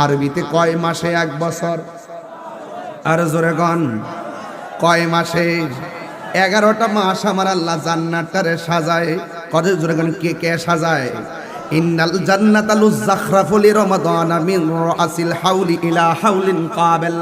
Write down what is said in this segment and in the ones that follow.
আরবিতে কয় মাসে এক বছর? আর জোরে গন, কয় মাসে? এগারোটা মাস আমার আল্লাহ জান্নাতটারে সাজায়। কত জোরে গন, কে কে সাজায়? ইন্নাল জান্নাতালু জাখরাফুলি রমাদানা মিন রাসিল হাউলি ইলা হাউলিন কাবেল।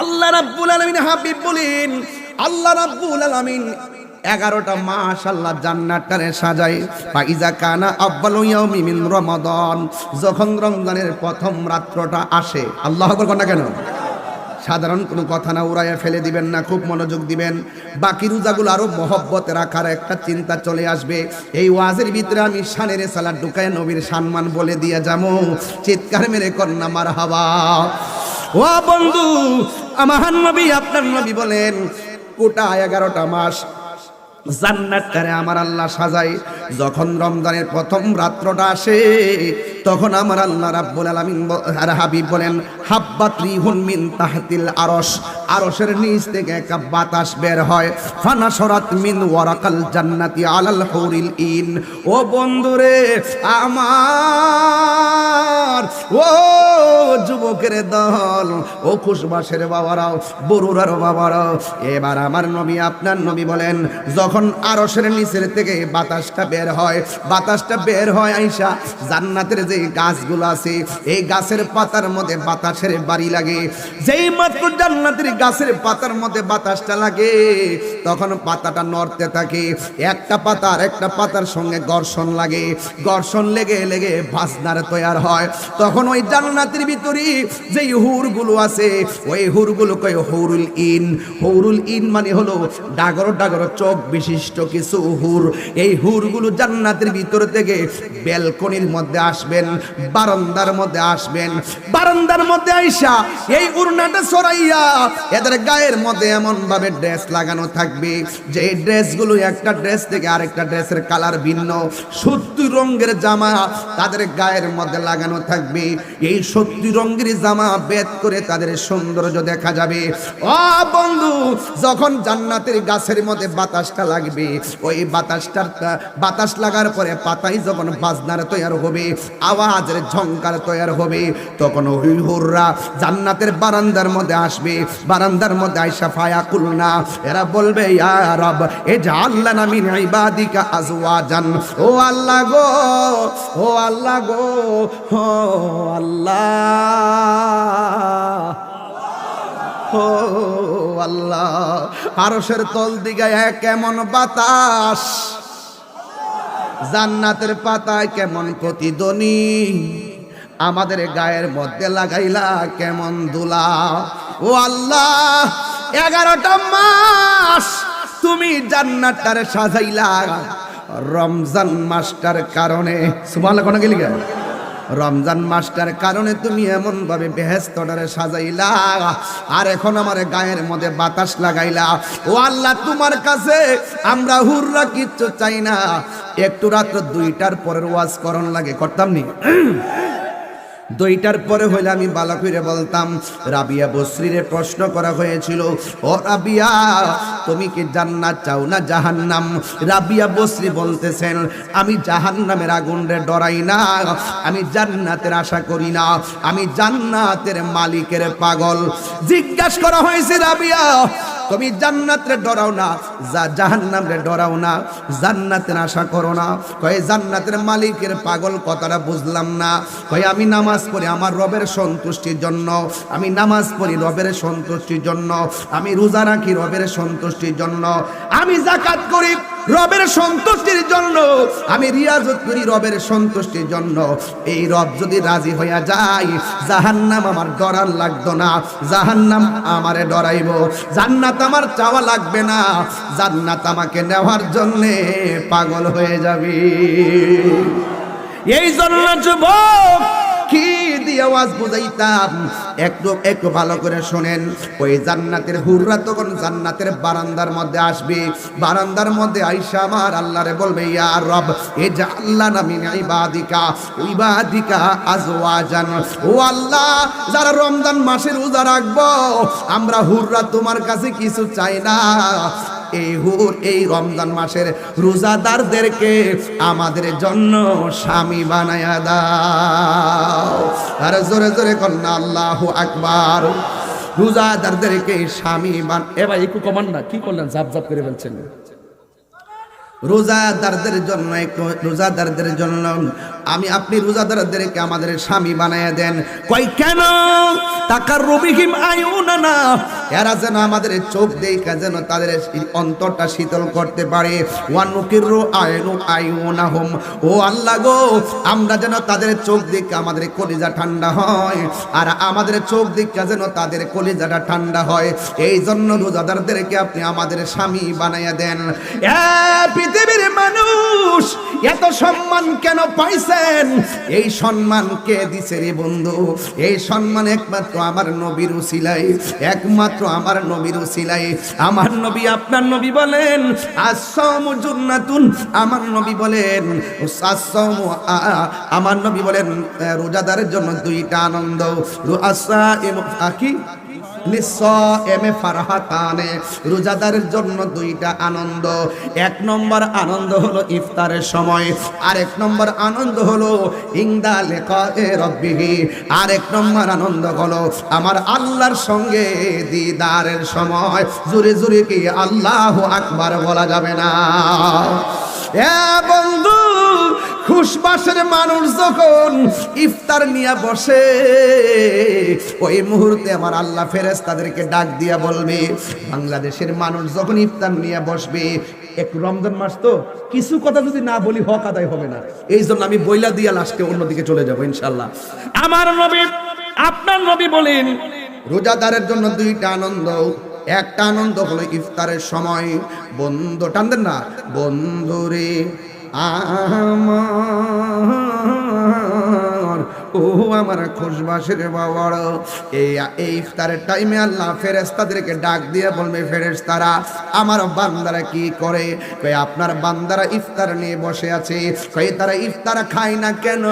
আল্লাহ রাব্বুল আলামিন হাবিব বলেন, আল্লাহ রাব্বুল আলামিন এগারোটা মাস আল্লাহ জান্নাতটারে সাজায় ফাইজা কানা আব্বালু ইয়াউমি মিন রমাদান। যখন রমজানের প্রথম রাত্রটা আসে, আল্লাহ আকবার না কেন? সাধারণ কোনো কথা না, উড়াইয়া ফেলে দিবেন না, খুব মনোযোগ দিবেন। বাকি রোজাগুলো আরও মহব্বত রাখার একটা চিন্তা চলে আসবে। এই ওয়াজের ভিতরে আমি শানের সালাদ ঢুকায় নবীর সম্মান বলে দিয়ে যাব। চিৎকার মেরে কন্যা মার হাওয়া ও বন্ধু, আমার নবী, আপনার নবী বলেন কোটা এগারোটা মাস জান্নাতটারে আমার আল্লাহ সাজাই যখন রমজানের প্রথম রাত্রটা আসে, তখন আমার আল্লাহ রাব্বুল আলামিন হাবিব বলেন, হাব্বাত রিহুন মিন তাহতিল আরশ। আরশের নিচ থেকে একটা বাতাস বের হয়। ফানাসরাত মিন ওয়ারাকাল জান্নাতি আলাল হুরিল ইন। ও বন্ধুরে, আমার, ও যুবকের দল, ও খুশবাসের বাবারাও, বরুরার বাবারাও, এবার আমার নবী, আপনার নবী বলেন, যখন আরশের নিচের থেকে বাতাসটা বের হয়, বাতাসটা বের হয় আইসা, জান্নাতের যে গাছগুলো আছে, এই গাছের পাতার মধ্যে বাতাসের বাড়ি লাগে। যেই মাত্র জান্নাতের গাছের পাতার মধ্যে বাতাসটা লাগে, তখন পাতাটা নড়তে থাকে। একটা পাতা আর একটা পাতার সঙ্গে ঘর্ষণ লাগে। ঘর্ষণ লেগে লেগে ভাসনার তৈয়ার হয়। তখন ওই জান্নাতের ভিতরে যেই হুরগুলো আছে, ওই হুরগুলো কয় হৌরুল ইন। হৌরুল ইন মানে হলো ডাগর ডাগর চোখ বিশিষ্ট কিছু হুর। এই হুরগুলো জান্নাতের ভিতর থেকে ব্যালকনির মধ্যে আসবেন, বারান্দার মধ্যে আসবেন। বারান্দার মধ্যে আইসা এই উড়নাটা সরাইয়া এদের গায়ের মধ্যে এমন ভাবে ড্রেস লাগানো থাকবে যে ড্রেসগুলো একটা ড্রেস থেকে আরেকটা ড্রেসের কালার ভিন্ন। সত্যি রঙের জামা তাদের গায়ের মধ্যে লাগানো থাকবে। এই সত্যি রঙের জামা বেদ করে তাদের সৌন্দর্য দেখা যাবে। ও বন্ধু, যখন জান্নাতের গাছের মধ্যে বাতাসটা লাগবে, ওই বাতাসটার বাতাস লাগার পরে পাতাই যখন বাজনার তৈরি হবে, আওয়াজের ঝংকার তৈরি হবে, তখন ওই হুররা জান্নাতের বারান্দার মধ্যে আসবে বারান্দার মধ্যে আইসা ফায়া কুলনা। এরা বলবে, ইয়া রব, এ জাল্লা ইবাদিকা আজওয়াজান। ও আল্লাহ গো, ও আল্লাহ গো ও আল্লাহ। ও আল্লাহ, আরশের তল দিগায় কেমন বাতাস? জান্নাতের পাতায় কেমন প্রতিধ্বনি? আমাদের গায়ের মধ্যে লাগাইলা কেমন দুলা? ও আল্লাহ, এগারোটা মাস তুমি জান্নাতটারে সাজাইলা। রমজান মাসটার কারণে সুবহান কোনো গেলি? রমজান মাসটার কারণে তুমি এমন ভাবে বেহেস্তটারে সাজাইলা। আর এখন আমার গায়ের মধ্যে বাতাস লাগাইলা। ও আল্লাহ, তোমার কাছে আমরা হুররা কিচ্ছু চাই না। একটু রাত্র দুইটার পরের ওয়াজ করণ লাগে, করতাম নি? দুইটার পরে হইলে আমি বালা করে বলতাম, রাবিয়া বসরিরে প্রশ্ন করা হয়েছিল, ও রাবিয়া, তুমি কি জান্নাত চাও না জাহান্নাম? রাবিয়া বসরি বলতেছেন, আমি জাহান্নামের আগুনরে ডরাই না, আমি জান্নাতের আশা করি না, আমি জান্নাতের মালিকের পাগল। জিজ্ঞাসা করা হয়েছে রাবিয়া তুমি জান্নাতের ডরাও না, যা জাহান্নামরে ডরাও না, জান্নাতের আশা করো না। কয়ে, জান্নাতের মালিকের পাগল কথাটা বুঝলাম না। কয়ে, আমি নামাজ পড়ি আমার রবের সন্তুষ্টির জন্য। আমি নামাজ পড়ি রবের সন্তুষ্টির জন্য। আমি রোজা রাখি রবের সন্তুষ্টির জন্য। আমি জাকাত করি রবের সন্তুষ্টির জন্য। আমি রিয়াজত করি রবের সন্তুষ্টির জন্য। এই রব যদি রাজি হইয়া যায়, জাহান্নাম আমার ডরার লাগতো না। জাহান্নাম আমারে ডরাইব। জান্নাত আমার চাওয়া লাগবে না। জান্নাত আমাকে নেওয়ার জন্যে পাগল হয়ে যাবে। এই জন্য যুবক কি দিয়ে আওয়াজ বুঝাইতাম। একটু একটু ভালো করে শোনেন। ওই জান্নাতের হুররা তখন জান্নাতের বারান্দার মধ্যে আসবে। বারান্দার মধ্যে আইসা আমার আল্লাহরে বলবে, ইয়া রব, এ যা আল্লাহ নামিন ইবাদিকা ইবাদিকা আজওয়াজান। ও আল্লাহ, যারা রমজান মাসের রোজা রাখব, আমরা হুররা তোমার কাছে কিছু চাই না। এই হুর, এই রমজান মাসের রোজাদারদেরকে আমাদের জন্য স্বামী বানায়া দাও। আর জোরে জোরে কন্যা আল্লাহ আকবার। রোজাদারদেরকে স্বামী বান এবার একটু কমান না, কি করলেন? জাপ জাপ করে ফেলছেন। রোজাদারদের জন্য রোজাদারদের জন্য আমি আপনি রোজাদারদেরকে আমাদের স্বামী বানায় দেন। কই কেন? টাকার রবিহিম আয়ুনা না এরা যেন আমাদের চোখ দেখা যেন তাদের অন্তরটা শীতল করতে পারে। ওয়ানুকির আয়নু আয়ুনা হোম ও আল্লাহ গো, আমরা যেন তাদের চোখ দিকে আমাদের কলিজা ঠান্ডা হয়, আর আমাদের চোখ দিকে যেন তাদের কলিজাটা ঠান্ডা হয়। এই জন্য রোজাদারদেরকে আপনি আমাদের স্বামী বানাইয়া দেন। পৃথিবীর মানুষ, এত সম্মান কেন পাইছেন এই সম্মান কে দিছে রে বন্ধু? এই সম্মান একমাত্র আমার নবীর উসিলাই একমাত্র আমার নবীর উসিলাই আমার নবী আপনার নবী বলেন আসসাম জুন্নাতুন। আমার নবী বলেন আসসাম আমার নবী বলেন, রোজাদারের জন্য দুইটা আনন্দ। আসা কি? রোজাদারের জন্য দুইটা আনন্দ। এক নম্বর আনন্দ হলো ইফতারের সময় আর এক নম্বর আনন্দ হলো ইংদা রব্বিহি আর এক নম্বর আনন্দ হলো আমার আল্লাহর সঙ্গে দিদারের সময়। জুরে জুরে কি আল্লাহ আকবার বলা যাবে না? বন্ধু খুশবাসের মানুষ যখন ইফতার নিয়ে বসে ওই মুহূর্তে আমার আল্লাহ ফেরেস তাদেরকে ডাক দিয়া বলবে বাংলাদেশের মানুষ যখন ইফতার নিয়ে বসবে একটু রমজান মাস তো কিছু কথা যদি না বলি হক আদায় হবে না। এই জন্য আমি বইলা দিয়া লাস্টে অন্যদিকে চলে যাব ইনশাল্লাহ আমার নবী আপনার নবী বলেন রোজাদারের জন্য দুইটা আনন্দ। একটা আনন্দ হলো ইফতারের সময়। বন্ধু টানদেন না। বন্ধুরে আমার ও আমার খুশবাসের এই এই ইফতারের টাইমে আল্লাহ ফেরেস্তাদেরকে ডাক দিয়ে বলবে ফেরেস্তারা আমার বান্দারা কি করে? কই আপনার বান্দারা ইফতার নিয়ে বসে আছে। কই তারা ইফতার খায় না কেন?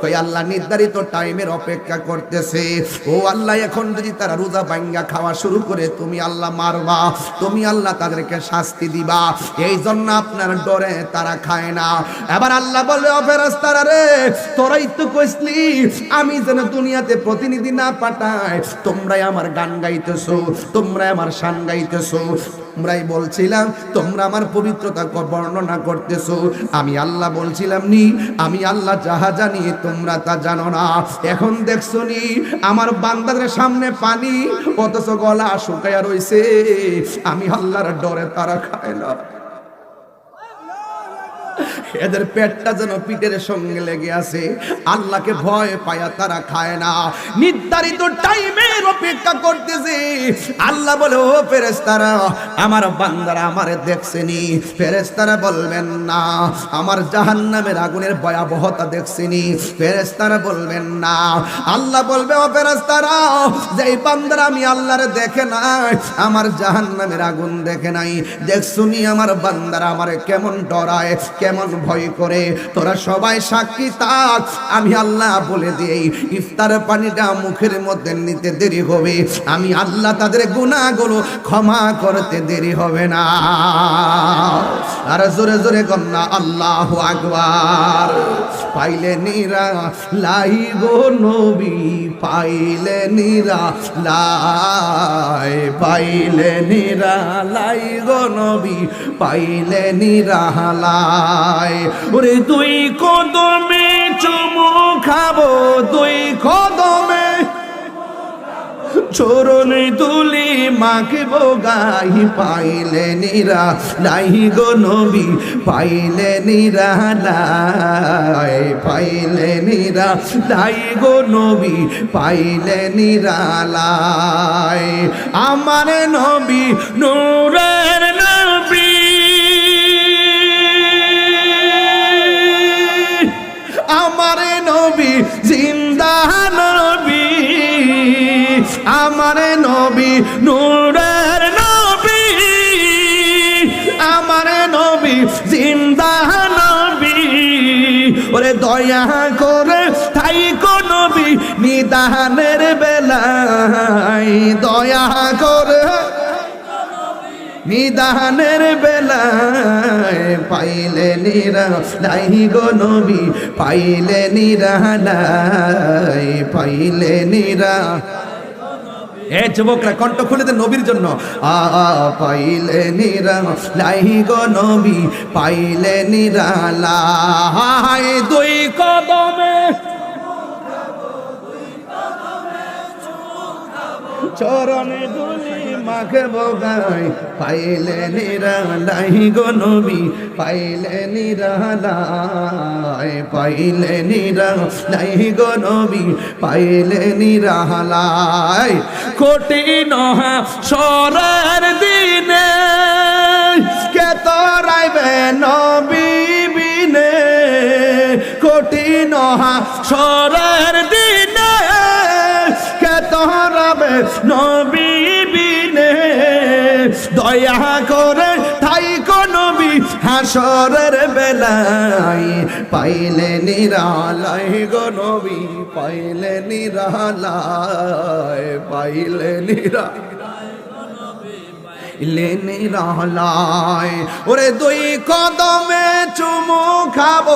কই আল্লাহ নির্ধারিত টাইমের অপেক্ষা করতেছে। ও আল্লাহ, এখন যদি তারা রোজা ভাঙ্গা খাওয়া শুরু করে, তুমি আল্লাহ মারবা, তুমি আল্লাহ তাদেরকে শাস্তি দিবা। এই জন্য আপনার ডরে তারা খায় না। এবার আল্লাহ বলে অফেরাস তারা রে, তোরাই তো কইসলি আমি যেন দুনিয়াতে প্রতিনিধি না পাঠাই। তোমরাই আমার গান গাইতেছো, তোমরাই আমার শান গাইতেছো। তোমরাই বলছিলাম, তোমরা আমার পবিত্রতা বর্ণনা করতেছো। আমি আল্লাহ বলছিলাম নি, আমি আল্লাহ যাহা জানি তোমরা তা জানো না। এখন দেখছ নি, আমার বান্দাদের সামনে পানি, অথচ গলা শুকাইয়া রইছে। আমি আল্লাহর ডরে তারা খায় না। এদের পেটটা যেন পিঠের সঙ্গে লেগে আছে। আল্লাহকে ভয় পায়া তারা খায় না। নির্ধারিত টাইমের অপেক্ষা করতেছে। আল্লাহ বলে, ও ফেরেস্তারা আমার বান্দারা আমারে দেখছেনি। ফেরেস্তারা বলবেন, না, আমার জাহান্নামের আগুনের ভয়াবহতা দেখছেনি। ফেরেস্তারা বলবেন, না। আল্লাহ বলবে, ও ফেরেস্তারা যেই বান্দারা আমি আল্লাহরে দেখে নাই, আমার জাহান্নামের আগুন দেখে নাই। দেখছুনি আমার বান্দারা আমারে কেমন ডরায়, কেমন ভয় করে। তোরা সবাই সাক্ষী থাক। আমি আল্লাহ বলে দিই, ইফতার পানিটা মুখের মধ্যে নিতে দেরি হবে। আমি আল্লাহ তাদের গুণাগুলো ক্ষমা করতে দেরি হবে না। আর জোরে জোরে গন্না আল্লাহ আকবার। পাইলে নিরা, লাই গো নবী। পাইলে নিরা লাই, পাইলে নিরা লাই গনবী নবী, পাইলে নিরা লাই। ওরে দুই কদমে চুমু খাব, দুই কদমে চরণ তুলি মাখব, গাই পাইলে নিরা। নাই গো নবী, পাইলে নিরা, নাই, পাইলে নিরা। নাই গো নবী, পাইলে নিরা লাই আমার নবী, নূরের নবী। দয়া করে, তাই নবী নিদানের বেলায়। দয়া করে, নিদানের বেলায় পাইলে নিরা লাই গো নবী, পাইলে নিরা লাই পাইলে নিরা এ যুবকরা, কণ্ঠ খুলে দে নবীর জন্য। আ পাইলে নিরা, লাই গো নবী, পাইলে নিরালা দুই কদমে। চরণে ধুলি মাখে বগাই পাইলে নিরালাই গো নবী, পাইলে নিরালাই পাইলে নিরালাই গো নবী, পাইলে নিরালাই। কঠিন সরার দিনে কে তোরাইবে নবী বিনে? কঠিন সরার দিনে কে তোরাবে নবী দয়া করে তাই নবী হাসরের বেলায় পাইলে নিরালায় গো পাইলে নিরালায়, পাইলে নিরা লেনে ওরে দুই কদমে চুমু খাব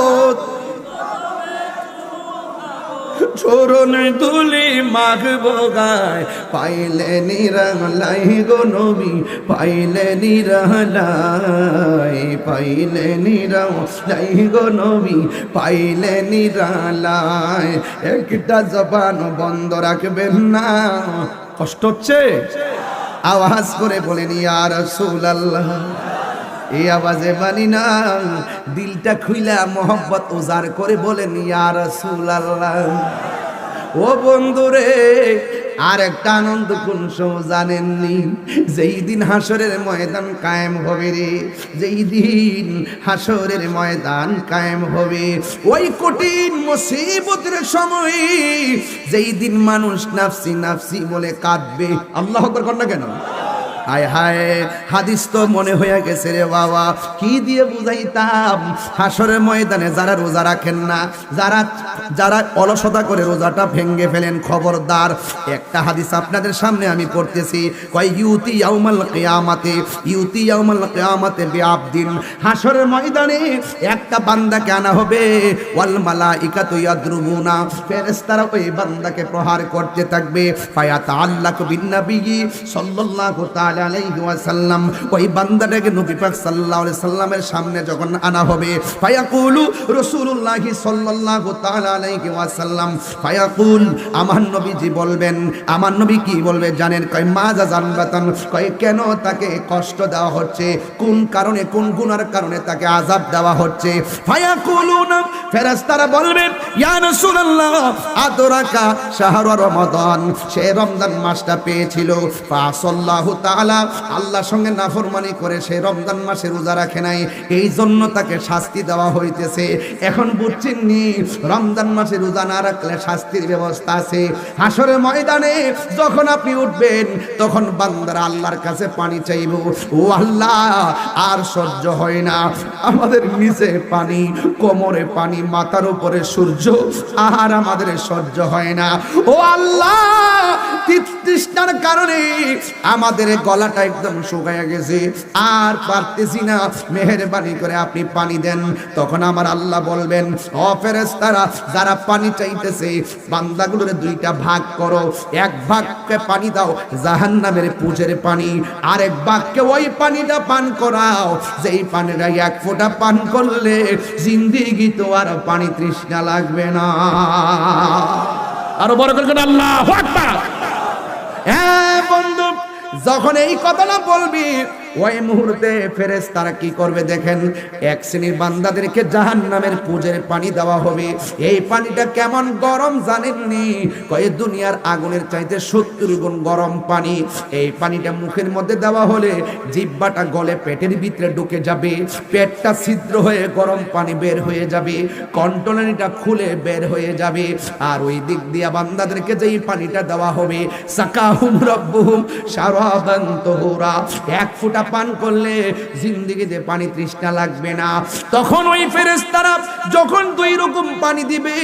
চরণ তুলি মাখবো গায়। পাইলে নিরলাই গো নবী, পাইলে নিরলাই পাইলে নিরলাই গো নবী, পাইলে নিরালাই। একটা জবান বন্ধ রাখবেন না। কষ্ট হচ্ছে? আওয়াজ করে বলেন, ইয়া রাসূলুল্লাহ। এই আওয়াজে মানি না, দিলটা খুইলা মোহব্বত উজার করে বলেন, ইয়া রাসূলুল্লাহ। ও বন্ধুরে আর একটা আনন্দ কোন সময় জানেননি? যেই দিন হাসরের ময়দান কায়েম হবে রে, যেই দিন হাসরের ময়দান কায়েম হবে, ওই কঠিন মুসিবতের সময় যেই দিন মানুষ নাফসি নাফসি বলে কাঁদবে। আল্লাহ আকবার না কেন? হায় হায়, হাদিস তো মনে হয়ে গেছে রে বাবা। কি দিয়ে বুঝাইতাম? হাসরের ময়দানে যারা রোজা রাখেন না, যারা যারা অলসতা করে রোজাটা ভেঙ্গে ফেলেন, খবরদার। একটা হাদিস আপনাদের সামনে আমি পড়তেছি, কয়, ইউতি ইয়াউমাল কিয়ামাতে, ইউতি ইয়াউমাল কিয়ামাতে বিআবদিন। হাসরের ময়দানে একটা বান্দাকে আনা হবে, ওয়াল মালাইকাতু ইয়াদরুবুনা ফেরেশতারা ওই বান্দাকে প্রহার করতে থাকবে। ফায়াত আল্লাহ বিন নবী সাল্লাল্লাহু তাআলা ওই বান্দাটাকে নবী পাক সাল্লামের সামনে যখন আনা হবে, ফায়াকুলু ফায়াকুল, আমার বলবেন, আমার নবী কি বলবে জানেন? কয় কয়, কেন তাকে কষ্ট দেওয়া হচ্ছে? কোন কারণে, কোন গুনার কারণে তাকে আযাব দেওয়া হচ্ছে? ফায়াকুলুনা ফেরেশতারা বলবেন, ইয়া আদরাকা সে রমজান মাসটা পেয়েছিল। আল্লাহর সঙ্গে নাফরমানি করে সে রমজান মাসে রোজা রাখে নাই। এই জন্য তাকে শাস্তি দেওয়া হইতেছে। এখন বুঝছেন নি রমজান মাসে রোজা না রাখলে শাস্তির ব্যবস্থা আছে। হাসরের ময়দানে যখন আপনি উঠবেন, তখন বান্দারা আল্লাহর কাছে পানি চাইব। ও আল্লাহ, আর সহ্য হয় না। আমাদের নিচে পানি, কোমরে পানি, মাথার উপরে সূর্য, আর আমাদের সহ্য হয় না। ও আল্লাহ তৃষ্ণার কারণে আমাদের গলাটা একদম শুকায় গেছে। আর পারতেছি না। মেহেরবানি করে আপনি পানি দেন। তখন আমার আল্লাহ বলবেন ও ফেরেশতারা যারা পানি চাইতেছে বান্দাগুলোর দুইটা ভাগ করো। এক ভাগকে পানি দাও জাহান্নামের পুজের পানি। আর এক ভাগকে ওই পানিটা পান করাও। যেই পানিটা এক ফোঁটা পান করলে জিন্দিগি তো আর পানি তৃষ্ণা লাগবে না। আরও বড় করে আল্লাহ হ্যাঁ যখন এই কথাটা বলবি ওই মুহূর্তে ফেরেস তারা কি করবে দেখেন? এক শ্রেণির বান্দাদেরকে জাহান নামের পুজের পানি দেওয়া হবে। এই পানিটা কেমন গরম জানেননি? কয়ে, দুনিয়ার আগুনের চাইতে সত্তর গুণ গরম পানি। এই পানিটা মুখের মধ্যে দেওয়া হলে জিব্বাটা গলে পেটের ভিতরে ঢুকে যাবে। পেটটা ছিদ্র হয়ে গরম পানি বের হয়ে যাবে। কন্টনারিটা খুলে বের হয়ে যাবে। আর ওই দিক দিয়া বান্দাদেরকে যেই পানিটা দেওয়া হবে, সাকাহুম রব্বুহুম সারাবান তুহুরা। এক ফোঁটা পান করলে জিন্দিগিতে পানি তৃষ্ণা লাগবে না। তখন ওই ফেরেশতারা যখন দুই রকম পানি দিবে,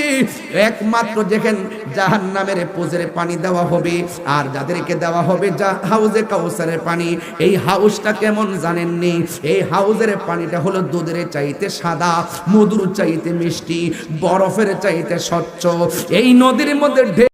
একমাত্র দেখেন জাহান নামের পোজের পানি দেওয়া হবে আর যাদেরকে দেওয়া হবে যা হাউজে কাউসারের পানি। এই হাউসটা কেমন জানেননি? এই হাউজের পানিটা হলো দুধের চাইতে সাদা, মধুর চাইতে মিষ্টি, বরফের চাইতে স্বচ্ছ। এই নদীর মধ্যে